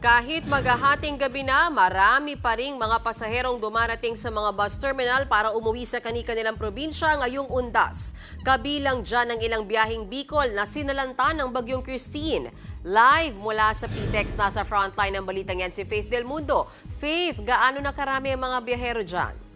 Kahit maghahating gabi na, marami pa ring mga pasaherong dumarating sa mga bus terminal para umuwi sa kani-kanilang probinsya ngayong undas. Kabilang dyan ang ilang biyaheng Bicol na sinalanta ng Bagyong Christine. Live mula sa PTEX, nasa frontline ng balitang yan si Faith Del Mundo. Faith, gaano na karami ang mga biyahero dyan?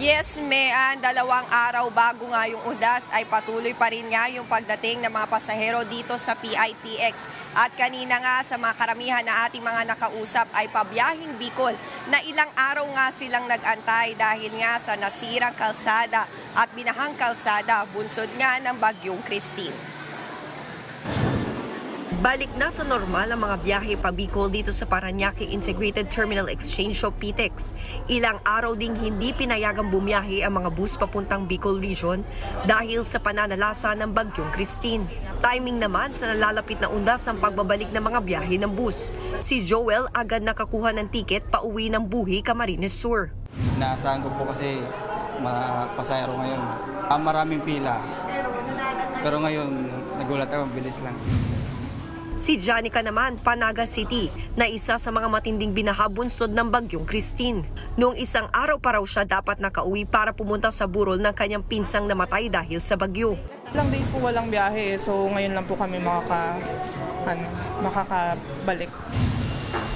Yes, Mean, dalawang araw bago nga yung UDAS ay patuloy pa rin nga yung pagdating ng mga pasahero dito sa PITX. At kanina nga sa mga karamihan na ating mga nakausap ay pabiyahing Bicol na ilang araw nga silang nag-antay dahil nga sa nasirang kalsada at binahang kalsada bunsod nga ng bagyong Christine. Balik na sa normal ang mga biyahe pa Bicol dito sa Paranaque Integrated Terminal Exchange o PTEX. Ilang araw ding hindi pinayagang bumiyahe ang mga bus papuntang Bicol Region dahil sa pananalasa ng Bagyong Christine. Timing naman sa nalalapit na undas ang pagbabalik ng mga biyahe ng bus. Si Joel agad nakakuha ng tiket pauwi ng Buhi, Camarines Sur. Inaasahan ko po kasi mga ngayon. Ah, maraming pila. Pero ngayon, nagulat ako, bilis lang. Si Janica naman, Panaga City, na isa sa mga matinding binahabunsod ng bagyong Christine. Noong isang araw pa raw siya dapat nakauwi para pumunta sa burol ng kanyang pinsang namatay dahil sa bagyo. Ilang days po walang biyahe, so ngayon lang po kami makaka, ano, makakabalik.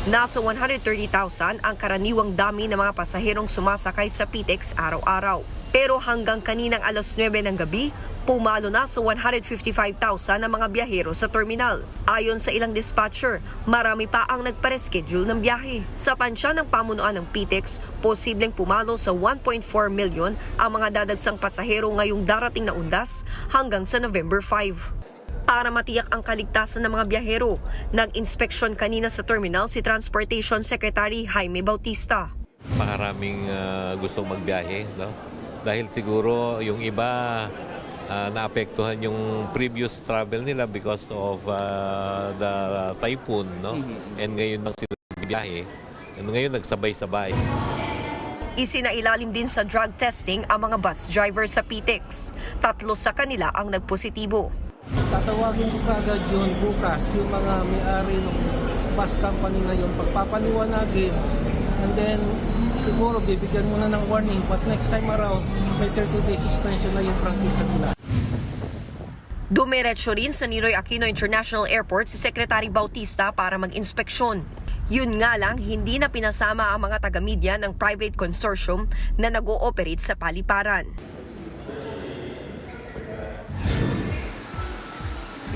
Nasa 130,000 ang karaniwang dami ng mga pasaherong sumasakay sa PTEX araw-araw. Pero hanggang kaninang alas 9 ng gabi, pumalo na sa 155,000 ang mga biyahero sa terminal. Ayon sa ilang dispatcher, marami pa ang nagpareschedule ng biyahe. Sa tansya ng pamunuan ng PTEX, posibleng pumalo sa 1.4 million ang mga dadagsang pasahero ngayong darating na undas hanggang sa November 5 para matiyak ang kaligtasan ng mga biyahero. Nag-inspeksyon kanina sa terminal si Transportation Secretary Jaime Bautista. Makaraming ah, gustong magbiyahe, no? Dahil siguro yung iba ah, naapektuhan yung previous travel nila because of ah, the typhoon, no? And ngayon lang sila biyahe. And ngayon nagsabay-sabay. Isinailalim din sa drug testing ang mga bus driver sa PTEX. Tatlo sa kanila ang nagpositibo. Tatawagin ko kagad yun bukas yung mga may-ari ng bus company na yun pagpapaliwanagin and then siguro bibigyan muna ng warning but next time around may 30 day suspension na yung practice nila. Dumiretso rin sa Niloy Aquino International Airport si Secretary Bautista para mag-inspeksyon. Yun nga lang, hindi na pinasama ang mga taga-media ng private consortium na nag-ooperate sa paliparan.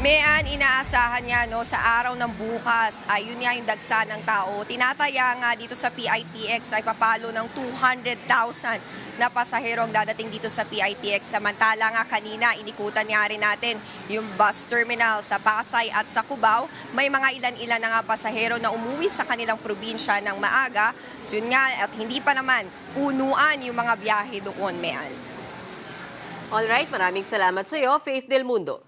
Mayan, inaasahan nga no, sa araw ng bukas, ayun nga yung dagsa ng tao. Tinataya nga dito sa PITX ay papalo ng 200,000 na pasahero ang dadating dito sa PITX. Samantala nga kanina, inikutan nga rin natin yung bus terminal sa Pasay at sa Cubao. May mga ilan-ilan na nga pasahero na umuwi sa kanilang probinsya ng maaga. So yun nga, at hindi pa naman punuan yung mga biyahe doon, Mayan. Alright, maraming salamat sa iyo, Faith Del Mundo.